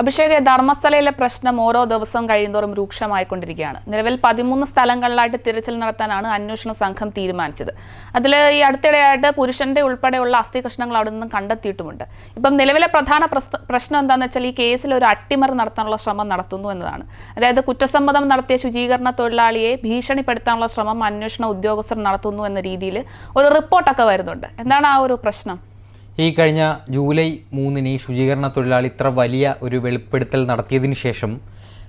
അഭിഷേക് ധർമ്മസ്ഥലയിലെ പ്രശ്നം ഓരോ ദിവസവും കഴിയുന്തോറും രൂക്ഷമായിക്കൊണ്ടിരിക്കുകയാണ്. നിലവിൽ പതിമൂന്ന് സ്ഥലങ്ങളിലായിട്ട് തിരച്ചിൽ നടത്താനാണ് അന്വേഷണ സംഘം തീരുമാനിച്ചത്. അതിൽ ഈ അടുത്തിടെയായിട്ട് പുരുഷന്റെ ഉൾപ്പെടെയുള്ള അസ്ഥി കഷ്ണങ്ങൾ അവിടെ നിന്നും കണ്ടെത്തിയിട്ടുമുണ്ട്. ഇപ്പം നിലവിലെ പ്രധാന പ്രശ്നം എന്താണെന്ന് വെച്ചാൽ ഈ കേസിൽ ഒരു അട്ടിമറി നടത്താനുള്ള ശ്രമം നടത്തുന്നു എന്നതാണ്. അതായത് കുറ്റസമ്മതം നടത്തിയ ശുചീകരണ തൊഴിലാളിയെ ഭീഷണിപ്പെടുത്താനുള്ള ശ്രമം അന്വേഷണ ഉദ്യോഗസ്ഥർ നടത്തുന്നു എന്ന രീതിയിൽ ഒരു റിപ്പോർട്ടൊക്കെ വരുന്നുണ്ട്. എന്താണ് ആ ഒരു പ്രശ്നം? ഈ കഴിഞ്ഞ ജൂലൈ മൂന്നിന് ശുചീകരണ തൊഴിലാളി ഇത്ര വലിയ ഒരു വെളിപ്പെടുത്തൽ നടത്തിയതിനു ശേഷം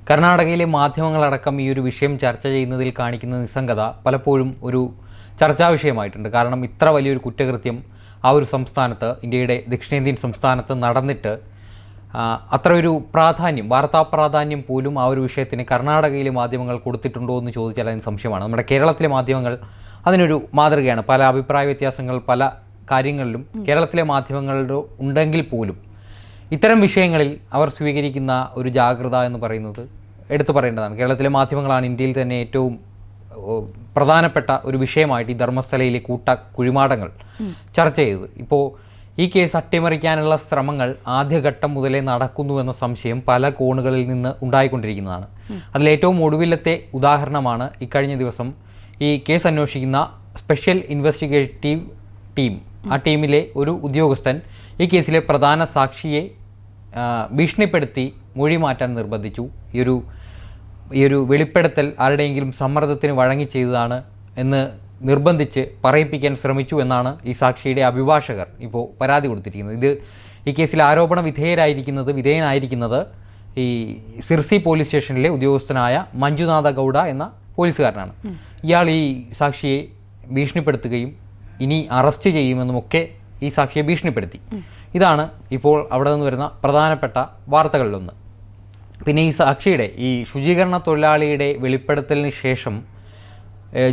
കർണാടകയിലെ മാധ്യമങ്ങളടക്കം ഈ ഒരു വിഷയം ചർച്ച ചെയ്യുന്നതിൽ കാണിക്കുന്ന നിസ്സംഗത പലപ്പോഴും ഒരു ചർച്ചാ വിഷയമായിട്ടുണ്ട്. കാരണം ഇത്ര വലിയൊരു കുറ്റകൃത്യം ആ ഒരു സംസ്ഥാനത്ത് ഇന്ത്യയുടെ ദക്ഷിണേന്ത്യൻ സംസ്ഥാനത്ത് നടന്നിട്ട് അത്ര ഒരു പ്രാധാന്യം വാർത്താ പ്രാധാന്യം പോലും ആ ഒരു വിഷയത്തിന് കർണാടകയിലെ മാധ്യമങ്ങൾ കൊടുത്തിട്ടുണ്ടോ എന്ന് ചോദിച്ചാൽ അതിന് സംശയമാണ്. നമ്മുടെ കേരളത്തിലെ മാധ്യമങ്ങൾ അതിനൊരു മാതൃകയാണ്. പല അഭിപ്രായ വ്യത്യാസങ്ങൾ പല കാര്യങ്ങളിലും കേരളത്തിലെ മാധ്യമങ്ങളുടെ ഉണ്ടെങ്കിൽ പോലും ഇത്തരം വിഷയങ്ങളിൽ അവർ സ്വീകരിക്കുന്ന ഒരു ജാഗ്രത എന്ന് പറയുന്നത് എടുത്തു പറയേണ്ടതാണ്. കേരളത്തിലെ മാധ്യമങ്ങളാണ് ഇന്ത്യയിൽ തന്നെ ഏറ്റവും പ്രധാനപ്പെട്ട ഒരു വിഷയമായിട്ട് ഈ ധർമ്മസ്ഥലയിലെ കൂട്ട കുഴിമാടങ്ങൾ ചർച്ച ചെയ്തത്. ഇപ്പോൾ ഈ കേസ് അട്ടിമറിക്കാനുള്ള ശ്രമങ്ങൾ ആദ്യഘട്ടം മുതലേ നടക്കുന്നു എന്ന സംശയം പല കോണുകളിൽ നിന്ന് ഉണ്ടായിക്കൊണ്ടിരിക്കുന്നതാണ്. അതിലേറ്റവും ഒടുവിലത്തെ ഉദാഹരണമാണ് ഇക്കഴിഞ്ഞ ദിവസം ഈ കേസ് അന്വേഷിക്കുന്ന സ്പെഷ്യൽ ഇൻവെസ്റ്റിഗേറ്റീവ് ടീം ആ ടീമിലെ ഒരു ഉദ്യോഗസ്ഥൻ ഈ കേസിലെ പ്രധാന സാക്ഷിയെ ഭീഷണിപ്പെടുത്തി മൊഴി മാറ്റാൻ നിർബന്ധിച്ചു. ഈ ഒരു ഈ ഒരു വെളിപ്പെടുത്തൽ ആരുടെയെങ്കിലും സമ്മർദ്ദത്തിന് വഴങ്ങി ചെയ്തതാണ് എന്ന് നിർബന്ധിച്ച് പറയിപ്പിക്കാൻ ശ്രമിച്ചു എന്നാണ് ഈ സാക്ഷിയുടെ അഭിഭാഷകർ ഇപ്പോൾ പരാതി കൊടുത്തിരിക്കുന്നത്. ഇത് ഈ കേസിൽ ആരോപണ വിധേയരായിരിക്കുന്നത് വിധേയനായിരിക്കുന്നത് ഈ സിർസി പോലീസ് സ്റ്റേഷനിലെ ഉദ്യോഗസ്ഥനായ മഞ്ജുനാഥ ഗൗഡ എന്ന പോലീസുകാരനാണ്. ഇയാൾ ഈ സാക്ഷിയെ ഭീഷണിപ്പെടുത്തുകയും ഇനി അറസ്റ്റ് ചെയ്യുമെന്നുമൊക്കെ ഈ സാക്ഷിയെ ഭീഷണിപ്പെടുത്തി. ഇതാണ് ഇപ്പോൾ അവിടെ നിന്ന് വരുന്ന പ്രധാനപ്പെട്ട വാർത്തകളിലൊന്ന്. പിന്നെ ഈ സാക്ഷിയുടെ ഈ ശുചീകരണ തൊഴിലാളിയുടെ വെളിപ്പെടുത്തലിന് ശേഷം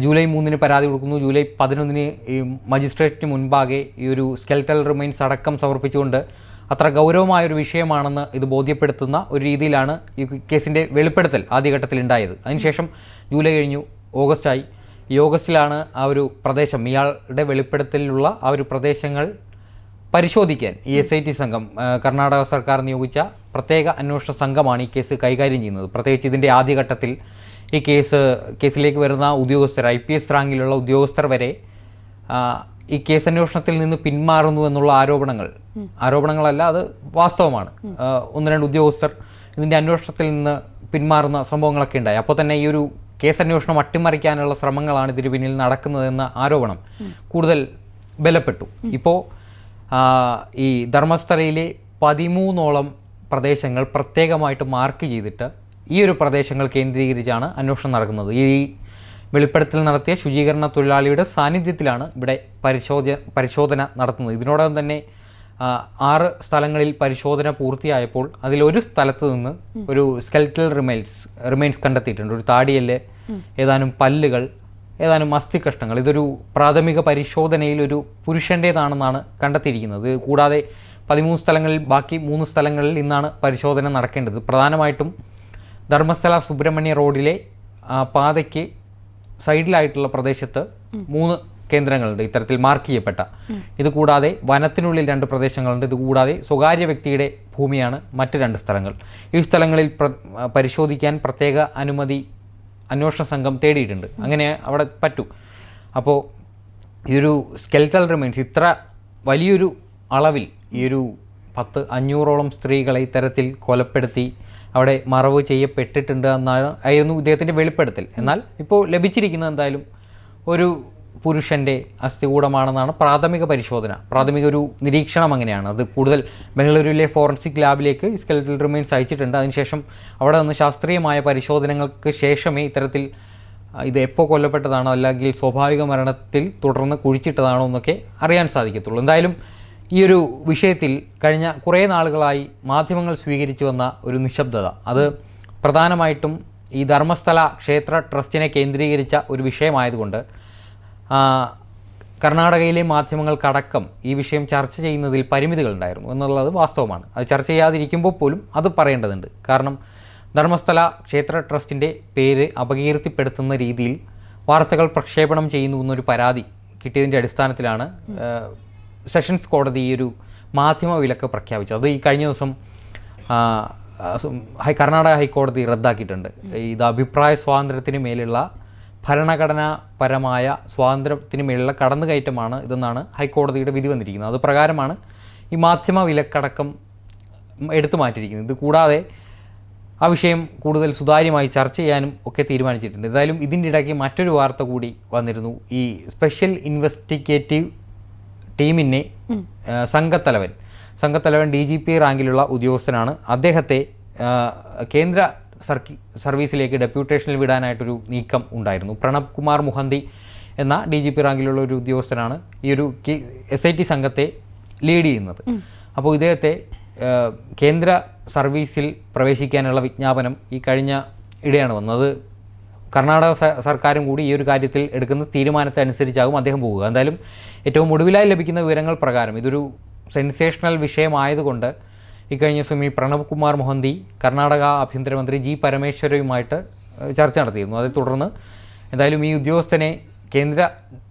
ജൂലൈ മൂന്നിന് പരാതി കൊടുക്കുന്നു. ജൂലൈ പതിനൊന്നിന് ഈ മജിസ്ട്രേറ്റിന് മുൻപാകെ ഈ ഒരു സ്കെൽറ്റൽ റിമൈൻസ് അടക്കം സമർപ്പിച്ചുകൊണ്ട് അത്ര ഗൗരവമായ ഒരു വിഷയമാണെന്ന് ഇത് ബോധ്യപ്പെടുത്തുന്ന ഒരു രീതിയിലാണ് ഈ കേസിന്റെ വെളിപ്പെടുത്തൽ ആദ്യഘട്ടത്തിൽ ഉണ്ടായത് അതിനുശേഷം ജൂലൈ കഴിഞ്ഞു ഓഗസ്റ്റായി. ഈ ഓഗസ്റ്റിലാണ് ആ ഒരു പ്രദേശം ഇയാളുടെ വെളിപ്പെടുത്തലിലുള്ള ആ ഒരു പ്രദേശങ്ങൾ പരിശോധിക്കാൻ ഈ എസ് ഐ ടി സംഘം കർണാടക സർക്കാർ നിയോഗിച്ച പ്രത്യേക അന്വേഷണ സംഘമാണ് ഈ കേസ് കൈകാര്യം ചെയ്യുന്നത്. പ്രത്യേകിച്ച് ഇതിന്റെ ആദ്യഘട്ടത്തിൽ ഈ കേസ് കേസിലേക്ക് വരുന്ന ഉദ്യോഗസ്ഥർ ഐ പി എസ് റാങ്കിലുള്ള ഉദ്യോഗസ്ഥർ വരെ ഈ കേസ് അന്വേഷണത്തിൽ നിന്ന് പിന്മാറുന്നു എന്നുള്ള ആരോപണങ്ങൾ. ആരോപണങ്ങളല്ല അത് വാസ്തവമാണ്. ഒന്ന് രണ്ട് ഉദ്യോഗസ്ഥർ ഇതിന്റെ അന്വേഷണത്തിൽ നിന്ന് പിന്മാറുന്ന സംഭവങ്ങളൊക്കെ ഉണ്ടായി. അപ്പോൾ തന്നെ ഈ ഒരു കേസ് അന്വേഷണം അട്ടിമറിക്കാനുള്ള ശ്രമങ്ങളാണ് ഇതിന് പിന്നിൽ നടക്കുന്നതെന്ന ആരോപണം കൂടുതൽ ബലപ്പെട്ടു. ഇപ്പോൾ ഈ ധർമ്മസ്ഥലയിലെ പതിമൂന്നോളം പ്രദേശങ്ങൾ പ്രത്യേകമായിട്ട് മാർക്ക് ചെയ്തിട്ട് ഈ ഒരു പ്രദേശങ്ങൾ കേന്ദ്രീകരിച്ചാണ് അന്വേഷണം നടക്കുന്നത്. ഈ വെളിപ്പെടുത്തൽ നടത്തിയ ശുചീകരണ തൊഴിലാളിയുടെ സാന്നിധ്യത്തിലാണ് ഇവിടെ പരിശോധന പരിശോധന നടത്തുന്നത്. ഇതിനോടകം തന്നെ ആറ് സ്ഥലങ്ങളിൽ പരിശോധന പൂർത്തിയായപ്പോൾ അതിലൊരു സ്ഥലത്ത് നിന്ന് ഒരു സ്കെൽറ്റൽ റിമൈൻസ് റിമൈൻസ് കണ്ടെത്തിയിട്ടുണ്ട്. ഒരു താടിയല്ല്? ഏതാനും പല്ലുകൾ ഏതാനും അസ്ഥി കഷ്ണങ്ങൾ ഇതൊരു പ്രാഥമിക പരിശോധനയിൽ ഒരു പുരുഷന്റേതാണെന്നാണ് കണ്ടെത്തിയിരിക്കുന്നത്. കൂടാതെ പതിമൂന്ന് സ്ഥലങ്ങളിൽ ബാക്കി മൂന്ന് സ്ഥലങ്ങളിൽ ഇന്നാണ് പരിശോധന നടക്കേണ്ടത്. പ്രധാനമായിട്ടും ധർമ്മസ്ഥല സുബ്രഹ്മണ്യ റോഡിലെ പാതയ്ക്ക് സൈഡിലായിട്ടുള്ള പ്രദേശത്ത് മൂന്ന് കേന്ദ്രങ്ങളുണ്ട് ഇത്തരത്തിൽ മാർക്ക് ചെയ്യപ്പെട്ട. ഇത് കൂടാതെ വനത്തിനുള്ളിൽ രണ്ട് പ്രദേശങ്ങളുണ്ട്. ഇത് കൂടാതെ സ്വകാര്യ വ്യക്തിയുടെ ഭൂമിയാണ് മറ്റ് രണ്ട് സ്ഥലങ്ങൾ. ഈ സ്ഥലങ്ങളിൽ പരിശോധിക്കാൻ പ്രത്യേക അനുമതി അന്വേഷണ സംഘം തേടിയിട്ടുണ്ട്. അങ്ങനെ അവിടെ പറ്റൂ. അപ്പോൾ ഈ ഒരു സ്കെൽറ്റൽ റിമൈൻസ് ഇത്ര വലിയൊരു അളവിൽ ഈ ഒരു പത്ത് അഞ്ഞൂറോളം സ്ത്രീകളെ ഇത്തരത്തിൽ കൊലപ്പെടുത്തി അവിടെ മറവ് ചെയ്യപ്പെട്ടിട്ടുണ്ട് എന്നാണ് ആയിരുന്നു ഇദ്ദേഹത്തിന്റെ വെളിപ്പെടുത്തൽ. എന്നാൽ ഇപ്പോൾ ലഭിച്ചിരിക്കുന്നത് എന്തായാലും ഒരു പുരുഷന്റെ അസ്ഥികൂടമാണെന്നാണ് പ്രാഥമിക പരിശോധന. പ്രാഥമിക ഒരു നിരീക്ഷണം അങ്ങനെയാണ്. അത് കൂടുതൽ ബംഗളൂരുവിലെ ഫോറൻസിക് ലാബിലേക്ക് സ്കെലറ്റൽ റിമൈൻസ് അയച്ചിട്ടുണ്ട്. അതിനുശേഷം അവിടെ നിന്ന് ശാസ്ത്രീയമായ പരിശോധനകൾക്ക് ശേഷമേ ഇത്തരത്തിൽ ഇത് എപ്പോൾ കൊല്ലപ്പെട്ടതാണോ അല്ലെങ്കിൽ സ്വാഭാവിക മരണത്തിൽ തുടർന്ന് കുഴിച്ചിട്ടതാണോ എന്നൊക്കെ അറിയാൻ സാധിക്കത്തുള്ളൂ. എന്തായാലും ഈ ഒരു വിഷയത്തിൽ കഴിഞ്ഞ കുറേ നാളുകളായി മാധ്യമങ്ങൾ സ്വീകരിച്ചു വന്ന ഒരു നിശബ്ദത. അത് പ്രധാനമായിട്ടും ഈ ധർമ്മസ്ഥല ക്ഷേത്ര ട്രസ്റ്റിനെ കേന്ദ്രീകരിച്ച ഒരു വിഷയമായതുകൊണ്ട് കർണാടകയിലെ മാധ്യമങ്ങൾക്കടക്കം ഈ വിഷയം ചർച്ച ചെയ്യുന്നതിൽ പരിമിതികളുണ്ടായിരുന്നു എന്നുള്ളത് വാസ്തവമാണ്. അത് ചർച്ച ചെയ്യാതിരിക്കുമ്പോൾ പോലും അത് പറയേണ്ടതുണ്ട്. കാരണം ധർമ്മസ്ഥല ക്ഷേത്ര ട്രസ്റ്റിന്റെ പേര് അപകീർത്തിപ്പെടുത്തുന്ന രീതിയിൽ വാർത്തകൾ പ്രക്ഷേപണം ചെയ്യുന്നു എന്നൊരു പരാതി കിട്ടിയതിന്റെ അടിസ്ഥാനത്തിലാണ് സെഷൻസ് കോടതി ഈ ഒരു മാധ്യമ വിലക്ക് പ്രഖ്യാപിച്ചത്. അത് ഈ കഴിഞ്ഞ ദിവസം കർണാടക ഹൈക്കോടതി റദ്ദാക്കിയിട്ടുണ്ട്. ഇത് അഭിപ്രായ സ്വാതന്ത്ര്യത്തിന് മേലുള്ള ഭരണഘടനാപരമായ സ്വാതന്ത്ര്യത്തിന് മേലുള്ള കടന്നുകയറ്റമാണ് ഇതെന്നാണ് ഹൈക്കോടതിയുടെ വിധി വന്നിരിക്കുന്നത്. അത് പ്രകാരമാണ് ഈ മാധ്യമ വിലക്കടക്കം എടുത്തു മാറ്റിയിരിക്കുന്നത്. ഇത് കൂടാതെ ആ വിഷയം കൂടുതൽ സുതാര്യമായി ചർച്ച ചെയ്യാനും ഒക്കെ തീരുമാനിച്ചിട്ടുണ്ട്. എന്തായാലും ഇതിന്റെ ഇടയ്ക്ക് മറ്റൊരു വാർത്ത കൂടി വന്നിരുന്നു. ഈ സ്പെഷ്യൽ ഇൻവെസ്റ്റിഗേറ്റീവ് ടീമിനെ സംഘത്തലവൻ. സംഘത്തലവൻ ഡി ജി പി റാങ്കിലുള്ള ഉദ്യോഗസ്ഥനാണ്. അദ്ദേഹത്തെ കേന്ദ്ര സർവീസിലേക്ക് ഡെപ്യൂട്ടേഷനിൽ വിടാനായിട്ടൊരു നീക്കം ഉണ്ടായിരുന്നു. പ്രണബ് കുമാർ മുഹന്തി എന്ന ഡി ജി പി റാങ്കിലുള്ള ഒരു ഉദ്യോഗസ്ഥനാണ് ഈ ഒരു എസ് ഐ ടി സംഘത്തെ ലീഡ് ചെയ്യുന്നത്. അപ്പോൾ ഇദ്ദേഹത്തെ കേന്ദ്ര സർവീസിൽ പ്രവേശിക്കാനുള്ള വിജ്ഞാപനം ഈ കഴിഞ്ഞ ഇടെയാണ് വന്നത്. കർണാടക സർക്കാരും കൂടി ഈ ഒരു കാര്യത്തിൽ എടുക്കുന്ന തീരുമാനത്തെ അനുസരിച്ചാകും അദ്ദേഹം പോവുക. എന്തായാലും ഏറ്റവും ഒടുവിലായി ലഭിക്കുന്ന വിവരങ്ങൾ പ്രകാരം ഇതൊരു സെൻസേഷണൽ വിഷയമായതുകൊണ്ട് ഇക്കഴിഞ്ഞ ദിവസം ഈ പ്രണബ് കുമാർ മൊഹന്തി കർണാടക ആഭ്യന്തരമന്ത്രി ജി പരമേശ്വരയുമായിട്ട് ചർച്ച നടത്തിയിരുന്നു. അതേ തുടർന്ന് എന്തായാലും ഈ ഉദ്യോഗസ്ഥനെ കേന്ദ്ര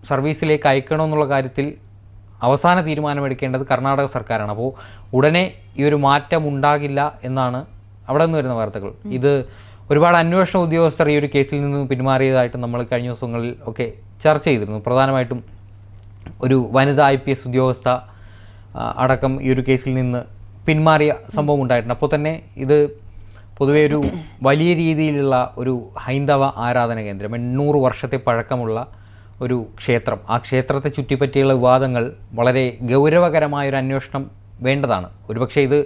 സർവീസിലേക്ക് അയക്കണമെന്നുള്ള കാര്യത്തിൽ അവസാന തീരുമാനമെടുക്കേണ്ടത് കർണാടക സർക്കാരാണ്. അപ്പോൾ ഉടനെ ഈ ഒരു മാറ്റം ഉണ്ടാകില്ല എന്നാണ് അവിടെ നിന്ന് വരുന്ന വാർത്തകൾ. ഇത് ഒരുപാട് അന്വേഷണ ഉദ്യോഗസ്ഥർ ഈ ഒരു കേസിൽ നിന്ന് പിന്മാറിയതായിട്ട് നമ്മൾ കഴിഞ്ഞ ദിവസങ്ങളിൽ ഒക്കെ ചർച്ച ചെയ്തിരുന്നു. പ്രധാനമായിട്ടും ഒരു വനിതാ ഐ പി എസ് ഉദ്യോഗസ്ഥ അടക്കം ഈ ഒരു കേസിൽ നിന്ന് പിന്മാറിയ സംഭവം ഉണ്ടായിട്ടുണ്ട്. അപ്പോൾ തന്നെ ഇത് പൊതുവെ ഒരു വലിയ രീതിയിലുള്ള ഒരു ഹൈന്ദവ ആരാധന കേന്ദ്രം എണ്ണൂറ് വർഷത്തെ പഴക്കമുള്ള ഒരു ക്ഷേത്രം. ആ ക്ഷേത്രത്തെ ചുറ്റിപ്പറ്റിയുള്ള വിവാദങ്ങൾ വളരെ ഗൗരവകരമായ ഒരു അന്വേഷണം വേണ്ടതാണ്. ഒരുപക്ഷെ ഇത്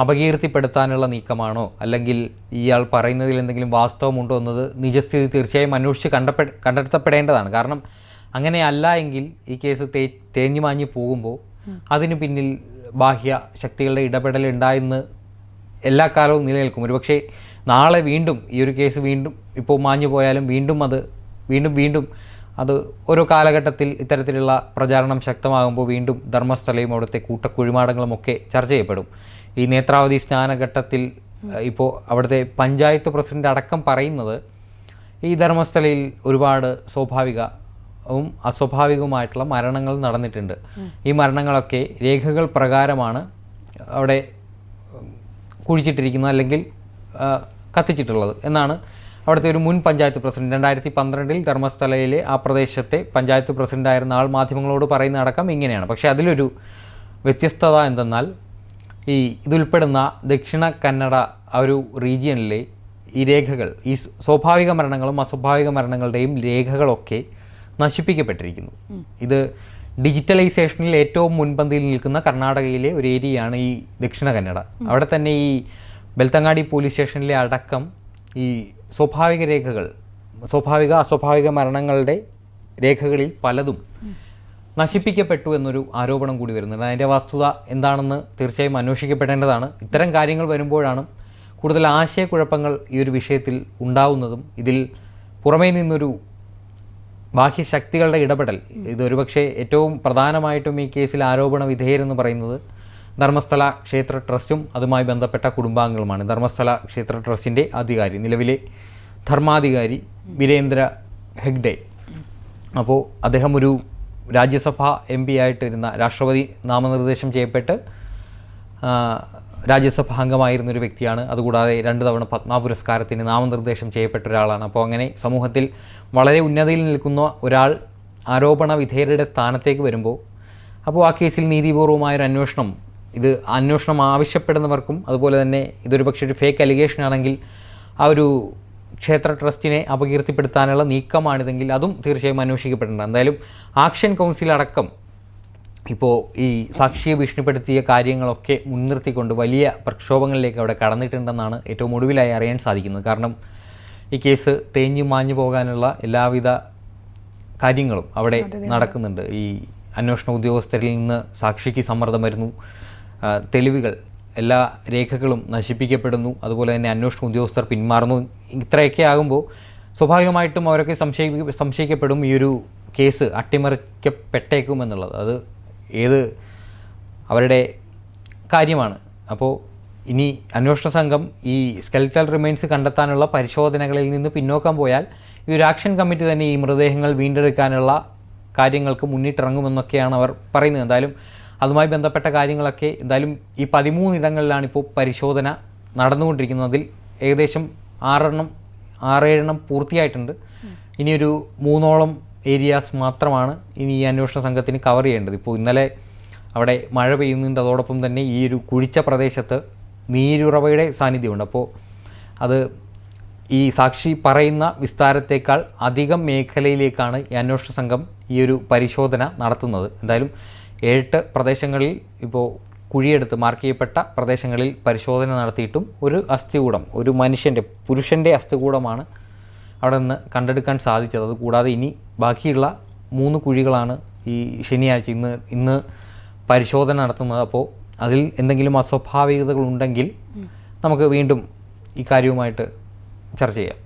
അപകീർത്തിപ്പെടുത്താനുള്ള നീക്കമാണോ? അല്ലെങ്കിൽ ഇയാൾ പറയുന്നതിൽ എന്തെങ്കിലും വാസ്തവമുണ്ടോ എന്നത് നിജസ്ഥിതി തീർച്ചയായും അന്വേഷിച്ച് കണ്ടപ്പെ കണ്ടെത്തപ്പെടേണ്ടതാണ്. കാരണം അങ്ങനെയല്ല എങ്കിൽ ഈ കേസ് തേ തേഞ്ഞു മാഞ്ഞു പോകുമ്പോൾ അതിന് പിന്നിൽ ബാഹ്യ ശക്തികളുടെ ഇടപെടൽ ഉണ്ടായെന്ന് എല്ലാ കാലവും നിലനിൽക്കും. ഒരുപക്ഷെ നാളെ വീണ്ടും ഈ ഒരു കേസ് വീണ്ടും ഇപ്പോൾ മാഞ്ഞു പോയാലും വീണ്ടും അത് വീണ്ടും വീണ്ടും അത് ഓരോ കാലഘട്ടത്തിൽ ഇത്തരത്തിലുള്ള പ്രചാരണം ശക്തമാകുമ്പോൾ വീണ്ടും ധർമ്മസ്ഥലയും അവിടുത്തെ കൂട്ടക്കുഴിമാടങ്ങളും ഒക്കെ ചർച്ച ചെയ്യപ്പെടും. ഈ നേത്രാവതി സ്നാനഘട്ടത്തിൽ ഇപ്പോൾ അവിടുത്തെ പഞ്ചായത്ത് പ്രസിഡന്റ് അടക്കം പറയുന്നത് ഈ ധർമ്മസ്ഥലയിൽ ഒരുപാട് സ്വാഭാവികവും അസ്വാഭാവികവുമായിട്ടുള്ള മരണങ്ങൾ നടന്നിട്ടുണ്ട്. ഈ മരണങ്ങളൊക്കെ രേഖകൾ പ്രകാരമാണ് അവിടെ കുഴിച്ചിട്ടിരിക്കുന്നത് അല്ലെങ്കിൽ കത്തിച്ചിട്ടുള്ളത് എന്നാണ് അവിടുത്തെ ഒരു മുൻ പഞ്ചായത്ത് പ്രസിഡന്റ്. രണ്ടായിരത്തി പന്ത്രണ്ടിൽ ധർമ്മസ്ഥലയിലെ ആ പ്രദേശത്തെ പഞ്ചായത്ത് പ്രസിഡന്റായിരുന്ന ആൾ മാധ്യമങ്ങളോട് പറയുന്ന അടക്കം ഇങ്ങനെയാണ്. പക്ഷേ അതിലൊരു വ്യത്യസ്തത എന്തെന്നാൽ ഈ ഇതുൾപ്പെടുന്ന ദക്ഷിണ കന്നഡ ഒരു റീജിയനിലെ ഈ രേഖകൾ ഈ സ്വാഭാവിക മരണങ്ങളും അസ്വാഭാവിക മരണങ്ങളുടെയും രേഖകളൊക്കെ നശിപ്പിക്കപ്പെട്ടിരിക്കുന്നു. ഇത് ഡിജിറ്റലൈസേഷനിൽ ഏറ്റവും മുൻപന്തിയിൽ നിൽക്കുന്ന കർണാടകയിലെ ഒരു ഏരിയയാണ് ഈ ദക്ഷിണ കന്നഡ. അവിടെ തന്നെ ഈ ബെൽത്തങ്ങാടി പോലീസ് സ്റ്റേഷനിലെ അടക്കം ഈ സ്വാഭാവിക രേഖകൾ സ്വാഭാവിക അസ്വാഭാവിക മരണങ്ങളുടെ രേഖകളിൽ പലതും നശിപ്പിക്കപ്പെട്ടു എന്നൊരു ആരോപണം കൂടി വരുന്നുണ്ട്. അതിന്റെ വസ്തുത എന്താണെന്ന് തീർച്ചയായും അന്വേഷിക്കപ്പെടേണ്ടതാണ്. ഇത്തരം കാര്യങ്ങൾ വരുമ്പോഴാണ് കൂടുതൽ ആശയക്കുഴപ്പങ്ങൾ ഈ ഒരു വിഷയത്തിൽ ഉണ്ടാവുന്നതും ഇതിൽ പുറമേ നിന്നൊരു ബാഹ്യശക്തികളുടെ ഇടപെടൽ. ഇത് ഒരുപക്ഷെ ഏറ്റവും പ്രധാനമായിട്ടും ഈ കേസിൽ ആരോപണ വിധേയരെന്ന് പറയുന്നത് ധർമ്മസ്ഥല ക്ഷേത്ര ട്രസ്റ്റും അതുമായി ബന്ധപ്പെട്ട കുടുംബാംഗങ്ങളുമാണ്. ധർമ്മസ്ഥല ക്ഷേത്ര ട്രസ്റ്റിന്റെ അധികാരി നിലവിലെ ധർമാധികാരി വീരേന്ദ്ര ഹെഗ്ഡെ. അപ്പോൾ അദ്ദേഹം ഒരു രാജ്യസഭ എം പി ആയിട്ടിരുന്ന രാഷ്ട്രപതി നാമനിർദ്ദേശം ചെയ്യപ്പെട്ട് രാജ്യസഭ അംഗമായിരുന്ന ഒരു വ്യക്തിയാണ്. അതുകൂടാതെ രണ്ട് തവണ പത്മ പുരസ്കാരത്തിന് നാമനിർദ്ദേശം ചെയ്യപ്പെട്ട ഒരാളാണ്. അപ്പോൾ അങ്ങനെ സമൂഹത്തിൽ വളരെ ഉന്നതിയിൽ നിൽക്കുന്ന ഒരാൾ ആരോപണ വിധേയരുടെ സ്ഥാനത്തേക്ക് വരുമ്പോൾ അപ്പോൾ ആ കേസിൽ നീതിപൂർവമായൊരു അന്വേഷണം ഇത് അന്വേഷണം ആവശ്യപ്പെടുന്നവർക്കും അതുപോലെ തന്നെ ഇതൊരു പക്ഷേ ഒരു ഫേക്ക് അലിഗേഷൻ ആണെങ്കിൽ ആ ഒരു ക്ഷേത്ര ട്രസ്റ്റിനെ അപകീർത്തിപ്പെടുത്താനുള്ള നീക്കമാണിതെങ്കിൽ അതും തീർച്ചയായും അന്വേഷിക്കപ്പെടേണ്ട എന്തായാലും ആക്ഷൻ കൗൺസിൽ അടക്കം ഇപ്പോൾ ഈ സാക്ഷിയെ ഭീഷണിപ്പെടുത്തിയ കാര്യങ്ങളൊക്കെ മുൻനിർത്തിക്കൊണ്ട് വലിയ പ്രക്ഷോഭങ്ങളിലേക്ക് അവിടെ കടന്നിട്ടുണ്ടെന്നാണ് ഏറ്റവും ഒടുവിലായി അറിയാൻ സാധിക്കുന്നത്. കാരണം ഈ കേസ് തേഞ്ഞു മാഞ്ഞു പോകാനുള്ള എല്ലാവിധ കാര്യങ്ങളും അവിടെ നടക്കുന്നുണ്ട്. ഈ അന്വേഷണ ഉദ്യോഗസ്ഥരിൽ നിന്ന് സാക്ഷിക്ക് സമ്മർദ്ദം വരുന്നു. തെളിവുകൾ എല്ലാ രേഖകളും നശിപ്പിക്കപ്പെടുന്നു. അതുപോലെ തന്നെ അന്വേഷണ ഉദ്യോഗസ്ഥർ പിന്മാറുന്നു. ഇത്രയൊക്കെ ആകുമ്പോൾ സ്വാഭാവികമായിട്ടും അവരൊക്കെ സംശയി സംശയിക്കപ്പെടും ഈ ഒരു കേസ് അട്ടിമറിക്കപ്പെട്ടേക്കും എന്നുള്ളത് അത് ഏത് അവരുടെ കാര്യമാണ്. അപ്പോൾ ഇനി അന്വേഷണ സംഘം ഈ സ്കെൽറ്റൽ റിമൈൻസ് കണ്ടെത്താനുള്ള പരിശോധനകളിൽ നിന്ന് പിന്നോക്കം പോയാൽ ഈ ഒരു ആക്ഷൻ കമ്മിറ്റി തന്നെ ഈ മൃതദേഹങ്ങൾ വീണ്ടെടുക്കാനുള്ള കാര്യങ്ങൾക്ക് മുന്നിട്ടിറങ്ങുമെന്നൊക്കെയാണ് അവർ പറയുന്നത്. എന്തായാലും അതുമായി ബന്ധപ്പെട്ട കാര്യങ്ങളൊക്കെ എന്തായാലും ഈ പതിമൂന്നിടങ്ങളിലാണ് ഇപ്പോൾ പരിശോധന നടന്നുകൊണ്ടിരിക്കുന്നത്. അതിൽ ഏകദേശം ആറെണ്ണം ആറേഴെണ്ണം പൂർത്തിയായിട്ടുണ്ട്. ഇനിയൊരു മൂന്നോളം ഏരിയാസ് മാത്രമാണ് ഇനി ഈ അന്വേഷണ സംഘത്തിന് കവർ ചെയ്യേണ്ടത്. ഇപ്പോൾ ഇന്നലെ അവിടെ മഴ പെയ്യുന്നുണ്ട്. അതോടൊപ്പം തന്നെ ഈ ഒരു കുഴിച്ച പ്രദേശത്ത് നീരുറവയുടെ സാന്നിധ്യമുണ്ട്. അപ്പോൾ അത് ഈ സാക്ഷി പറയുന്ന വിസ്താരത്തേക്കാൾ അധികം മേഖലയിലേക്കാണ് ഈ അന്വേഷണ സംഘം ഈ ഒരു പരിശോധന നടത്തുന്നത്. എന്തായാലും ഏഴെട്ട് പ്രദേശങ്ങളിൽ ഇപ്പോൾ കുഴിയെടുത്ത് മാർക്ക് ചെയ്യപ്പെട്ട പ്രദേശങ്ങളിൽ പരിശോധന നടത്തിയിട്ടും ഒരു അസ്ഥികൂടം ഒരു മനുഷ്യന്റെ പുരുഷന്റെ അസ്ഥികൂടമാണ് അവിടെ നിന്ന് കണ്ടെടുക്കാൻ സാധിച്ചത്. അത് കൂടാതെ ഇനി ബാക്കിയുള്ള മൂന്ന് കുഴികളാണ് ഈ ശനിയാഴ്ച ഇന്ന് ഇന്ന് പരിശോധന നടത്തുന്നത്. അപ്പോൾ അതിൽ എന്തെങ്കിലും അസ്വാഭാവികതകളുണ്ടെങ്കിൽ നമുക്ക് വീണ്ടും ഈ കാര്യവുമായിട്ട് ചർച്ച ചെയ്യാം.